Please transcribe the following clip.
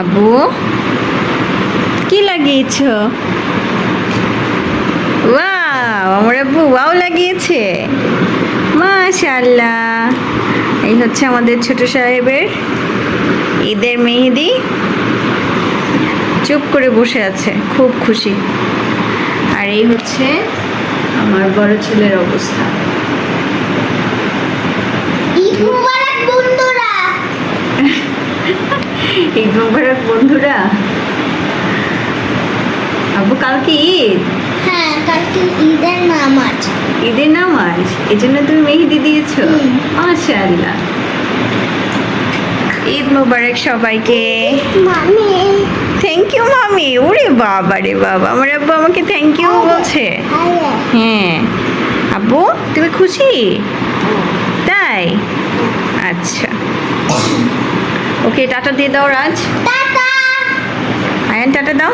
আবু কি লাগিয়েছ? আমার আব্বু ওয়াও লাগিয়েছে। মাশাল্লাহ এই হচ্ছে আমাদের ছোট সাহেবের ঈদের মেহেদি। চুপ করে বসে আছে, খুব খুশি। আর এই হচ্ছে আমার বড় ছেলের অবস্থা। ঈদ মোবারক বন্ধুরা। আব্বু কালকে ঈদ? হ্যাঁ কালকে ঈদের নামাজ ঈদের নামাজ এই জন্য তুমি মেহেদি দিয়েছ। মাশাআল্লাহ। ঈদ মোবারক সবাইকে। মামি। থ্যাংক ইউ মামি। ওরে বাবা রে বাবা। আমার আব্বু আমাকে থ্যাংক ইউ বলছে। হ্যাঁ। আব্বু তুমি খুশি? তাই? আচ্ছা। ওকে টাটা দিয়ে দাও রাজ। টাটা। আয়ান টাটা দাও।